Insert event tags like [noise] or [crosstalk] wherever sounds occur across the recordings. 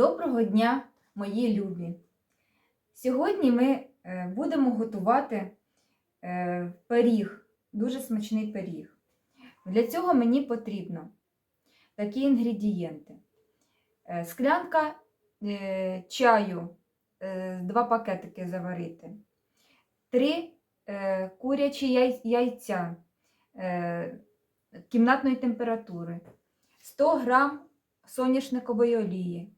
Доброго дня, мої любі! Сьогодні ми е, будемо готувати е, пиріг, дуже смачний пиріг. Для цього мені потрібно такі інгредієнти: Е, склянка чаю, два пакетики заварити, три курячі яйця кімнатної температури, 100 грам соняшникової олії,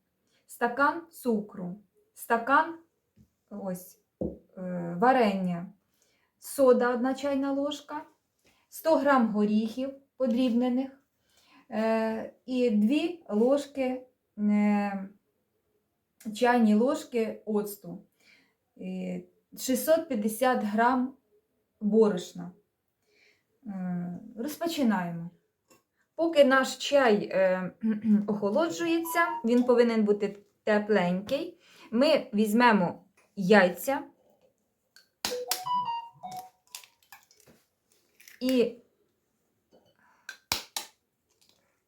стакан цукру, стакан ось, е, варення, сода 1 чайна ложка, 100 грам горіхів подрібнених. Е, і 2 ложки, е, чайні ложки оцту, е, 650 грам борошна. Розпочинаємо. Поки наш чай е, [clears throat] охолоджується, він повинен бути тепленький. Ми візьмемо яйця і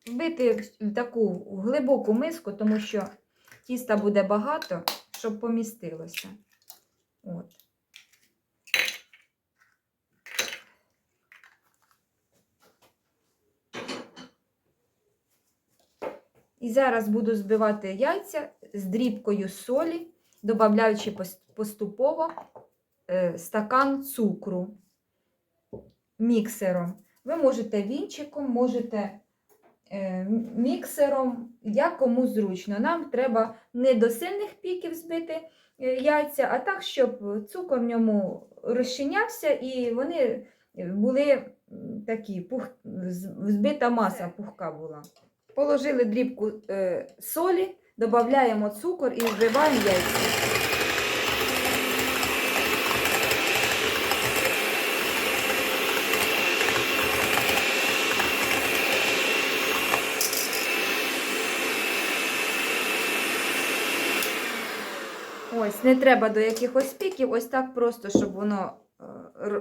вбити в таку глибоку миску, тому що тіста буде багато, щоб помістилося. От. І зараз буду збивати яйця з дрібкою солі, додаючи поступово е, стакан цукру міксером. Ви можете вінчиком, можете е, міксером, як кому зручно. Нам треба не до сильних піків збити е, яйця, а так, щоб цукор в ньому розчинявся і вони були такі, пух, збита маса пухка була. Положили дрібку е, солі, додаємо цукор і вбиваємо яйця. Ось, не треба до якихось піків, ось так просто, щоб воно е,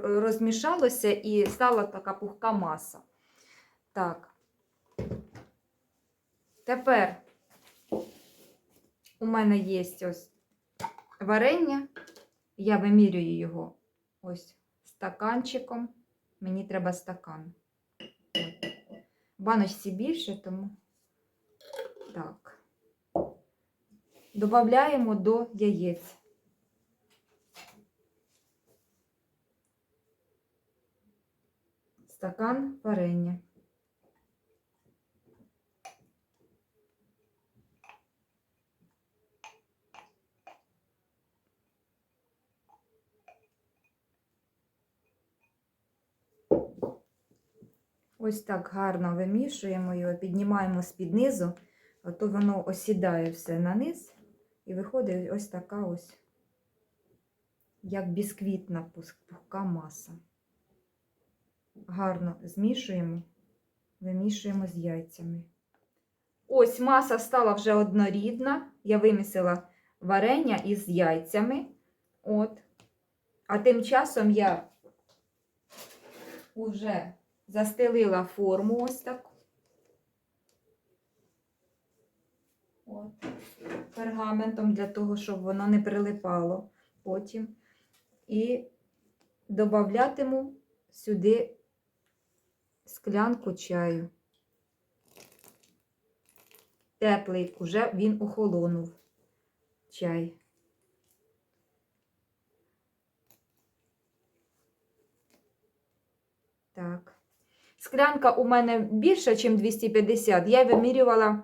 розмішалося і стала така пухка маса. Так. Тепер у мене є ось варення. Я вимірюю його ось стаканчиком. Мені треба стакан. Баночці більше, тому так. Добавляємо до яєць. Стакан варення. Ось так гарно вимішуємо його, піднімаємо з-під низу, а то воно осідає все на низ і виходить ось така ось, як бісквітна пухка маса. Гарно змішуємо, вимішуємо з яйцями. Ось маса стала вже однорідна. Я вимісила варення із яйцями. От. А тим часом я вже застелила форму ось так. От. Пергаментом для того, щоб воно не прилипало потім. І додатиму сюди склянку чаю. Теплий, уже він охолонув чай. Так. Склянка у мене більша, ніж 250. Я вимірювала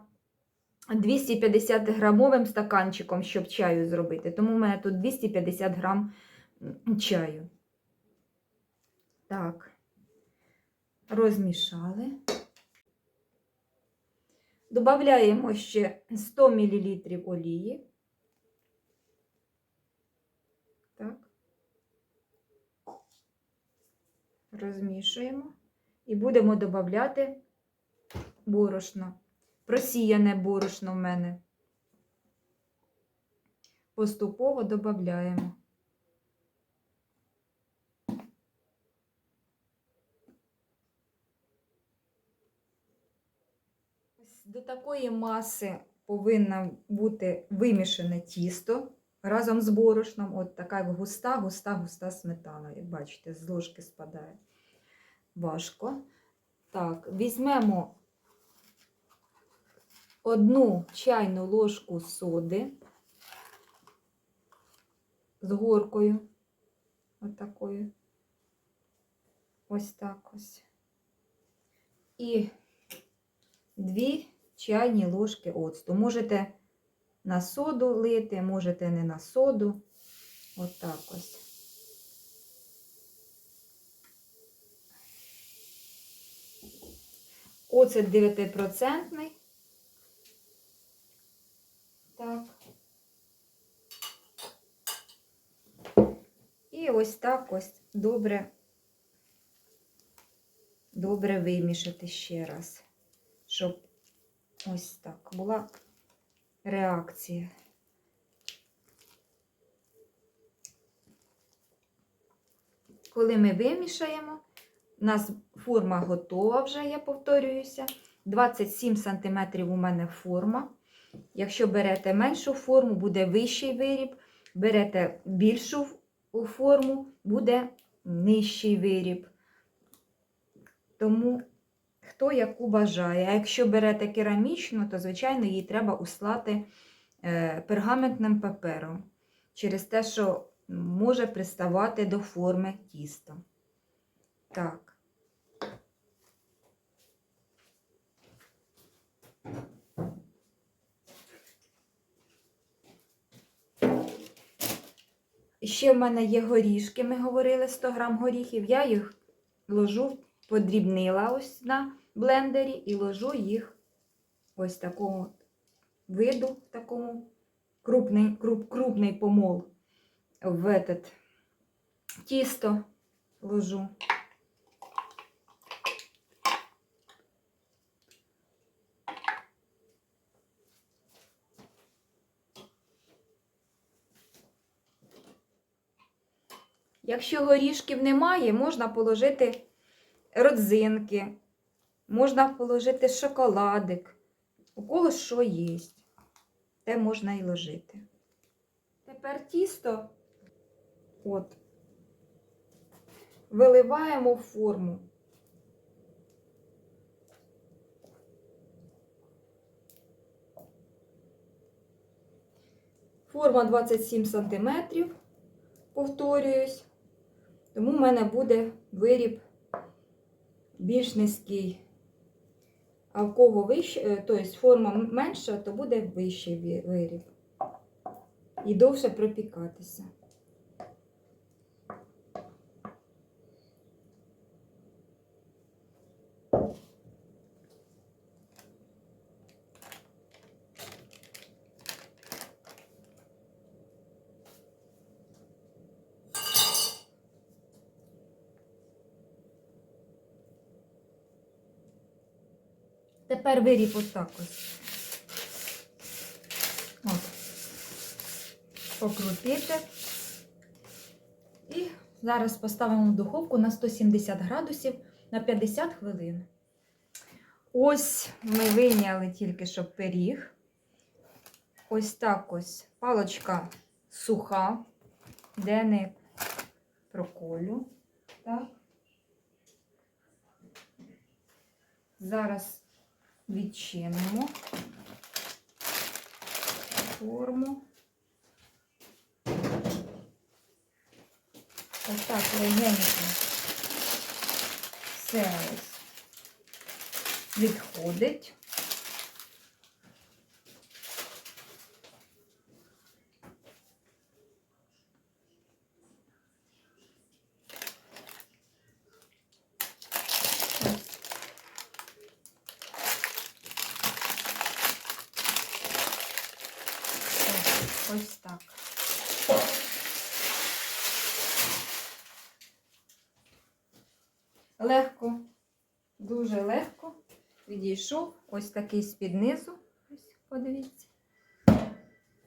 250 грамовим стаканчиком, щоб чаю зробити. Тому у мене тут 250 грам чаю. Так, розмішали. Добавляємо ще 100 мл олії. Так. Розмішуємо. І будемо додати борошно. Просіяне борошно в мене. Поступово додаємо. До такої маси повинно бути вимішане тісто разом з борошном. От така густа, густа, густа сметана. Як бачите, з ложки спадає. Важко. Так, візьмемо одну чайну ложку соди з горкою. Отакою. Ось так ось. І дві чайні ложки оцту. Можете на соду лити, можете не на соду. Отак ось. Оцет 9%. Так. І ось так ось добре, добре вимішати ще раз, щоб ось так була реакція. Коли ми вимішаємо, у нас форма готова вже, я повторююся. 27 см у мене форма. Якщо берете меншу форму, буде вищий виріб. Берете більшу форму, буде нижчий виріб. Тому хто яку бажає. А якщо берете керамічну, то, звичайно, її треба услати е, пергаментним папером. Через те, що може приставати до форми тіста. Так. Ще в мене є горішки, ми говорили 100 грам горіхів. Я їх ложу, подрібнила ось на блендері і ложу їх ось такого виду, в такому крупний, круп, крупний помол в этот тісто ложу. Якщо горішків немає, можна положити родзинки, можна положити шоколадик. У кого що є, те можна і ложити. Тепер тісто от, виливаємо в форму. Форма 27 см, повторююсь. Тому в мене буде виріб більш низький. А в кого вище, тобто форма менша, то буде вищий виріб. І довше пропікатися. Тепер виріб отак ось. От. Покрутити. І зараз поставимо в духовку на 170 градусів на 50 хвилин. Ось ми вийняли тільки що пиріг. Ось так ось палочка суха, де не проколю. Так. Зараз відчинимо форму. Ось так легенько все ось відходить. легко, дуже легко відійшов ось такий з-під низу. Ось, подивіться.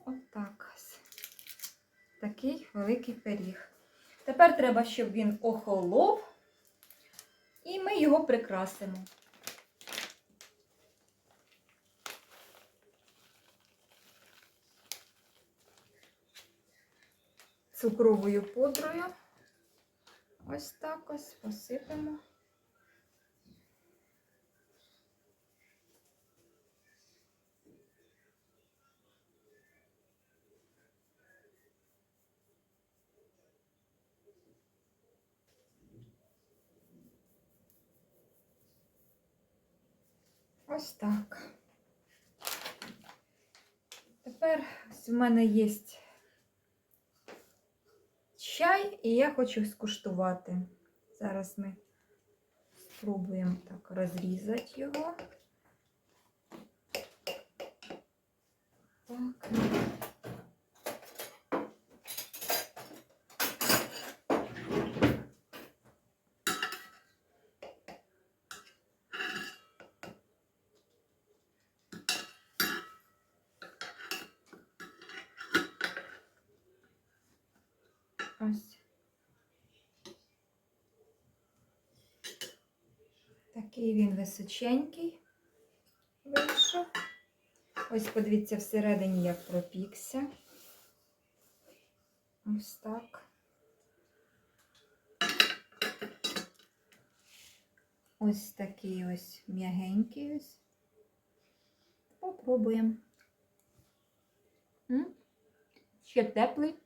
Отак ось. Такий великий пиріг. Тепер треба, щоб він охолов, і ми його прикрасимо. Цукровою подрою. Ось так ось посипемо. Ось так. Тепер в мене є чай, і я хочу скуштувати. Зараз ми спробуємо так розрізати його. Так. Ось. Такий він височенький вийшов. Ось подивіться всередині, як пропікся. Ось так. Ось такий ось м'ягенький ось. Попробуємо. Ще теплий.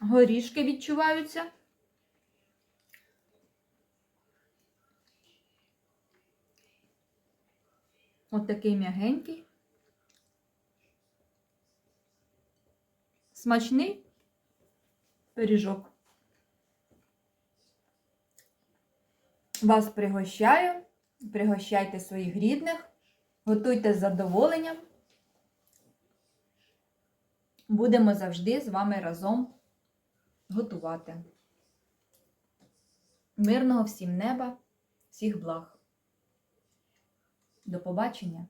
Горішки відчуваються. От такий м'ягенький. Смачний пиріжок. Вас пригощаю. Пригощайте своїх рідних. Готуйте з задоволенням. Будемо завжди з вами разом готувати. Мирного всім неба, всіх благ. До побачення!